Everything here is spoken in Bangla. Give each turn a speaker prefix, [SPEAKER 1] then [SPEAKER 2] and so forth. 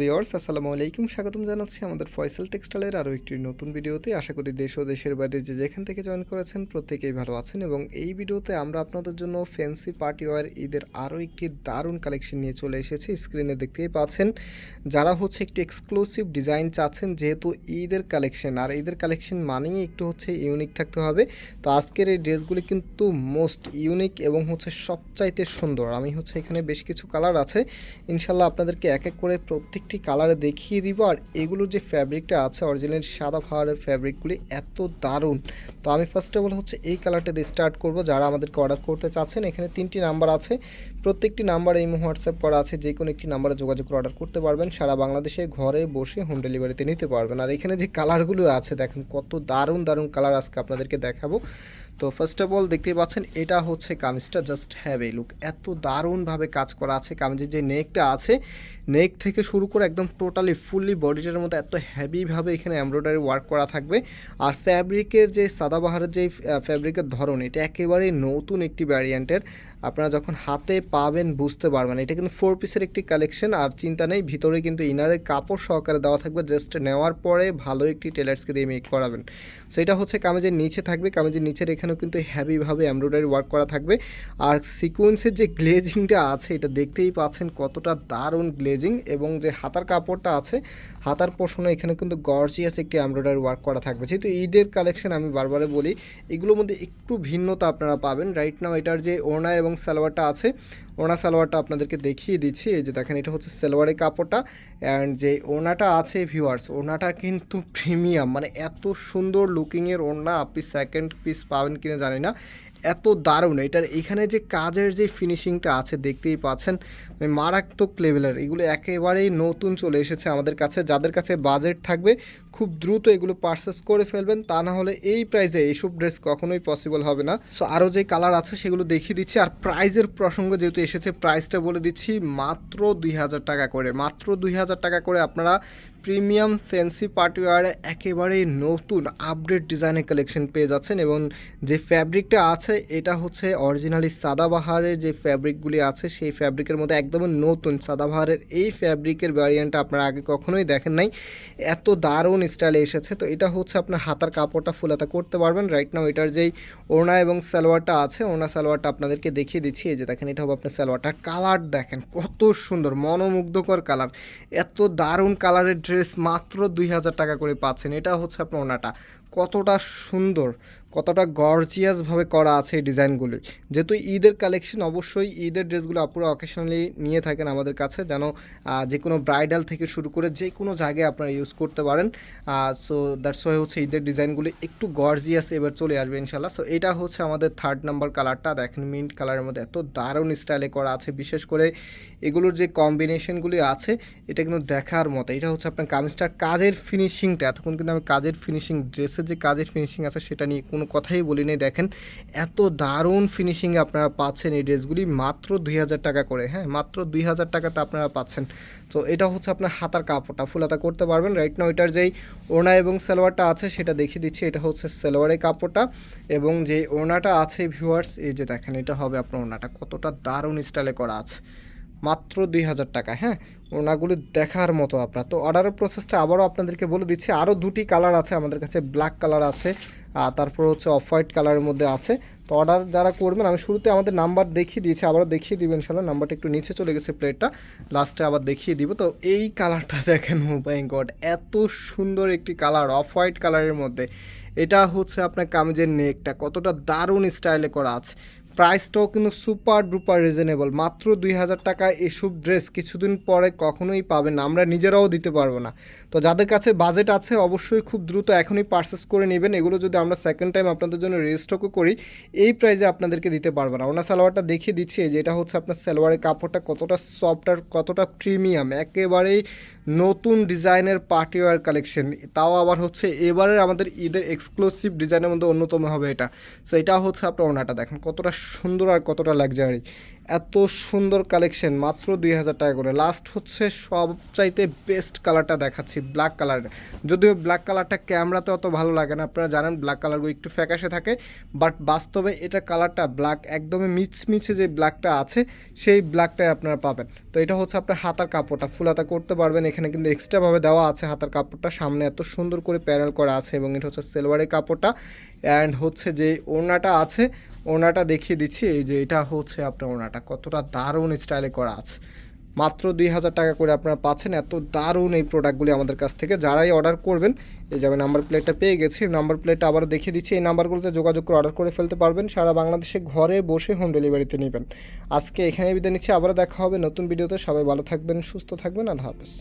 [SPEAKER 1] ভিওর্স আসসালামু আলাইকুম। স্বাগতম জানাচ্ছি আমাদের ফয়সাল টেক্সটাইলের আরও একটি নতুন ভিডিওতে। আশা করি দেশ ও দেশের বাইরে যে যেখান থেকে জয়েন করেছেন প্রত্যেকেই ভালো আছেন এবং এই ভিডিওতে আমরা আপনাদের জন্য ফ্যান্সি পার্টি ওয়ার ঈদের আরও একটি দারুণ কালেকশন নিয়ে চলে এসেছি। স্ক্রিনে দেখতেই পাচ্ছেন, যারা হচ্ছে একটু এক্সক্লুসিভ ডিজাইন চাচ্ছেন, যেহেতু ঈদের কালেকশন। আর ঈদের কালেকশন মানেই একটু হচ্ছে ইউনিক থাকতে হবে। তো আজকের এই ড্রেসগুলি কিন্তু মোস্ট ইউনিক এবং হচ্ছে সবচাইতে সুন্দর। আমি হচ্ছে এখানে বেশ কিছু কালার আছে। ইনশাল্লাহ আপনাদেরকে এক এক করে প্রত্যেকটি কালারে দেখিয়ে দিব। আর এগুলোর যে ফ্যাব্রিকটা আছে অরিজিনাল সাদা ফাহারের ফ্যাব্রিকগুলি এত দারুণ। তো আমি ফার্স্ট অফ অল হচ্ছে এই কালারটা দিয়ে স্টার্ট করব। যারা আমাদেরকে অর্ডার করতে চাচ্ছেন, এখানে তিনটি নাম্বার আছে। প্রত্যেকটি নাম্বার এই হোয়াটসঅ্যাপ করা আছে, যে কোনো একটি নাম্বারে যোগাযোগ করে অর্ডার করতে পারবেন। সারা বাংলাদেশে ঘরে বসে হোম ডেলিভারিতে নিতে পারবেন। আর এখানে যে কালারগুলো আছে, দেখেন কত দারুণ দারুণ কালার আজকে আপনাদেরকে দেখাবো। তো ফার্স্ট অফ অল দেখতেই পাচ্ছেন, এটা হচ্ছে কামিজটা জাস্ট হ্যাভ এই লুক এত দারুণভাবে কাজ করা আছে কামিজের যে নেকটা আছে। নেক থেকে শুরু করে একদম টোটালি ফুললি বডিটার মতো এত হ্যাভিভাবে এখানে এমব্রয়ডারি ওয়ার্ক করা থাকবে। আর ফ্যাব্রিকের যে সাদাবাহারের যে ফ্যাব্রিকের ধরন, এটা একেবারেই নতুন একটি ভ্যারিয়েন্টের আপনারা যখন হাতে পাবেন বুঝতে পারবেন। এটা কিন্তু ফোর পিসের একটি কালেকশন আর চিন্তা নেই, ভিতরে কিন্তু ইনারের কাপড় সহকারে দেওয়া থাকবে। জাস্ট নেওয়ার পরে ভালো একটি টেলার্সকে দিয়ে মেক করাবেন। সেটা হচ্ছে কামেজের নিচে থাকবে। কামেজের নিচের এখানেও কিন্তু হ্যাভিভাবে এমব্রয়ডারি ওয়ার্ক করা থাকবে। আর সিকোয়েন্সের যে গ্লেজিংটা আছে, এটা দেখতেই পাচ্ছেন কতটা দারুণ গ্লেজিং এবং যে হাতার কাপড়টা আছে, হাতার পোষণে এখানে কিন্তু গর্জিয়াস একটি এমব্রয়ডারি ওয়ার্ক করা থাকবে। যেহেতু ঈদের কালেকশন আমি বারবারে বলি, এগুলোর মধ্যে একটু ভিন্নতা আপনারা পাবেন। রাইট নাও এটার যে ওড়না এবং সালোয়ারটা আছে। ওনা সালোয়ারটা আপনাদেরকে দেখিয়ে দিচ্ছি। এই যে দেখেন, এটা হচ্ছে সালোয়ারের কাপড়টা। অ্যান্ড যে ওনাটা আছে, ভিউয়ার্স ওনাটা কিন্তু প্রিমিয়াম। মানে এত সুন্দর লুকিংয়ের ওনা আপনি সেকেন্ড পিস পাবেন কিনা জানি না। এত দারুণ। এটার এখানে যে কাজের যে ফিনিশিংটা আছে, দেখতেই পাচ্ছেন মানে মারাত্মক লেভেলের এগুলো একেবারেই নতুন চলে এসেছে আমাদের কাছে। যাদের কাছে বাজেট থাকবে, খুব দ্রুত এগুলো পারচেস করে ফেলবেন। তা না হলে এই প্রাইসে এইসব ড্রেস কখনোই পসিবল হবে না। সো আরও যে কালার আছে, সেগুলো দেখিয়ে দিচ্ছি। আর প্রাইজের প্রসঙ্গ যেহেতু এসেছে প্রাইসটা বলে দিচ্ছি মাত্র দুই হাজার টাকা করে। মাত্র দুই হাজার টাকা করে আপনারা প্রিমিয়াম ফ্যান্সি পার্টিওয়ারে একেবারেই নতুন আপডেট ডিজাইনের কালেকশন পেয়ে যাচ্ছেন এবং যে ফ্যাব্রিকটা আছে, এটা হচ্ছে অরিজিনালি সাদাবাহারের যে ফ্যাব্রিকগুলি আছে, সেই ফ্যাব্রিকের মধ্যে একদম নতুন সাদাবাহারের এই ফ্যাব্রিকের ভ্যারিয়েন্টটা আপনারা আগে কখনোই দেখেন নাই। এত দারুণ স্টাইলে এসেছে। তো এটা হচ্ছে আপনার হাতার কাপড়টা ফুলাতা করতে পারবেন। রাইট নাও এটার যেই ওড়না এবং সালোয়ারটা আছে, ওড়না সালোয়ারটা আপনাদেরকে দেখিয়ে দিচ্ছি। এই যে দেখেন, এটা হবে আপনার সালোয়ারটা কালার দেখেন কত সুন্দর, মনোমুগ্ধকর কালার এত দারুণ কালারের ড্রেস মাত্র দুই হাজার টাকা করে পাচ্ছেন। এটা হচ্ছে আপনার ওনাটা। কতটা সুন্দর কতটা গর্জিয়াসভাবে করা আছে এই ডিজাইনগুলি। যেহেতু ঈদের কালেকশন অবশ্যই ঈদের ড্রেসগুলো আপনারা অকেশনালি নিয়ে থাকেন আমাদের কাছে, যেন যে কোনো ব্রাইডাল থেকে শুরু করে যে কোনো জায়গায় আপনারা ইউজ করতে পারেন। সো দ্যাটস ওয়াই হচ্ছে ঈদের ডিজাইনগুলি একটু গর্জিয়াস এবার চলে আসবে ইনশাল্লাহ সো এটা হচ্ছে আমাদের থার্ড নাম্বার কালারটা দেখেন মিন্ট কালারের মধ্যে এত দারুণ স্টাইলে করা আছে। বিশেষ করে এগুলোর যে কম্বিনেশনগুলি আছে, এটা কিন্তু দেখার মতো। এটা হচ্ছে আপনার কামিজটার কাজের ফিনিশিংটা এতক্ষণ কিন্তু আমি কাজের ফিনিশিং ড্রেসের যে কাজের ফিনিশিং আছে, সেটা নিয়ে কোনো কথাই বলি নাই। দেখেন, এত দারুণ ফিনিশিংয়ে আপনারা পাচ্ছেন এই ড্রেসগুলি। মাত্র দুই হাজার টাকা করে হ্যাঁ? মাত্র দুই হাজার টাকাতে আপনারা পাচ্ছেন। তো এটা হচ্ছে আপনার হাতার কাপড়টা। ফুলাতা করতে পারবেন। রাইট নাও এটার যেই ওড়না এবং সালোয়ারটা আছে, সেটা দেখিয়ে দিচ্ছি। এটা হচ্ছে সালোয়ারের কাপড়টা এবং যে ওড়নাটা আছে ভিউয়ার্স এই যে দেখেন, এটা হবে আপনার ওড়নাটা। কতটা দারুণ স্টাইলে করা আছে। মাত্র দুই হাজার টাকা হ্যাঁ? ওনাগুলো দেখার মতো আপনার। তো অর্ডারের প্রসেসটা আবারও আপনাদেরকে বলে দিচ্ছি। আরও দুটি কালার আছে আমাদের কাছে। ব্ল্যাক কালার আছে তারপর হচ্ছে অফ হোয়াইট কালারের মধ্যে আছে। তো অর্ডার যারা করবেন, আমি শুরুতে আমাদের নাম্বার দেখিয়ে দিয়েছি, আবারও দেখিয়ে দিবেন ইনশাল্লাহ। নাম্বারটা একটু নিচে চলে গেছে প্লেটটা লাস্টে আবার দেখিয়ে দিব। তো এই কালারটা দেখেন মোবাইল গড এত সুন্দর একটি কালার অফ হোয়াইট কালারের মধ্যে। এটা হচ্ছে আপনার কামিজের নেকটা কতটা দারুণ স্টাইলে করা আছে। প্রাইসটাও কিন্তু সুপার ডুপার রিজনেবল। মাত্র দুই হাজার টাকায় এসব ড্রেস কিছুদিন পরে কখনোই পাবেন না। আমরা নিজেরাও দিতে পারব না। তো যাদের কাছে বাজেট আছে, অবশ্যই খুব দ্রুত এখনই পারচেস করে নেবেন। এগুলো যদি আমরা সেকেন্ড টাইম আপনাদের জন্য রেজিস্টকও করি, এই প্রাইসে আপনাদেরকে দিতে পারব না। ওনার সালোয়ারটা দেখিয়ে দিচ্ছি, এই যে এটা হচ্ছে আপনার সালোয়ারের কাপড়টা কতটা সফট আর কতটা প্রিমিয়াম একেবারেই নতুন ডিজাইনের পার্টিওয়ার কালেকশন তাও আবার হচ্ছে এবারের আমাদের ঈদের এক্সক্লুসিভ ডিজাইনের মধ্যে অন্যতম হবে এটা। সো এটা হচ্ছে আপনার ওনাটা। দেখেন কতটা সুন্দর আর কতটা লাক্সারি এত সুন্দর কালেকশন মাত্র দুই হাজার টাকা করে। লাস্ট হচ্ছে সবচাইতে বেস্ট কালারটা দেখাচ্ছি ব্ল্যাক কালার যদিও ব্ল্যাক কালারটা ক্যামেরাতে অত ভালো লাগে না, আপনারা জানেন ব্ল্যাক কালারগুলো একটু ফ্যাকাশে থাকে বাট বাস্তবে এটা কালারটা ব্ল্যাক একদমই মিচমিচে যে ব্ল্যাকটা আছে, সেই ব্ল্যাকটাই আপনারা পাবেন। তো এটা হচ্ছে আপনার হাতার কাপড়টা ফুল হাতা করতে পারবেন। এখানে কিন্তু এক্সট্রাভাবে দেওয়া আছে হাতার কাপড়টা, সামনে এত সুন্দর করে প্যানেল করা আছে এবং এটা হচ্ছে সেলভারের কাপড়টা। অ্যান্ড হচ্ছে যে ওড়নাটা আছে ওড়নাটা দেখিয়ে দিচ্ছি, এই যে এটা হচ্ছে আপনার ওনাটা। কতটা দারুণ স্টাইলে করা আছে। মাত্র দুই হাজার টাকা করে আপনারা পাচ্ছেন, এত দারুণ এই প্রোডাক্টগুলি আমাদের কাছ থেকে। যারাই অর্ডার করবেন, এই যে আমি নাম্বার প্লেটটা পেয়ে গেছি নাম্বার প্লেটটা আবার দেখিয়ে দিচ্ছি। এই নাম্বারগুলোতে যোগাযোগ করে অর্ডার করে ফেলতে পারবেন। সারা বাংলাদেশে ঘরে বসে হোম ডেলিভারিতে নেবেন। আজকে এখানে বিদায় নিচ্ছি, আবারও দেখা হবে নতুন ভিডিওতে সবাই ভালো থাকবেন, সুস্থ থাকবেন, আল্লাহ হাফেজ।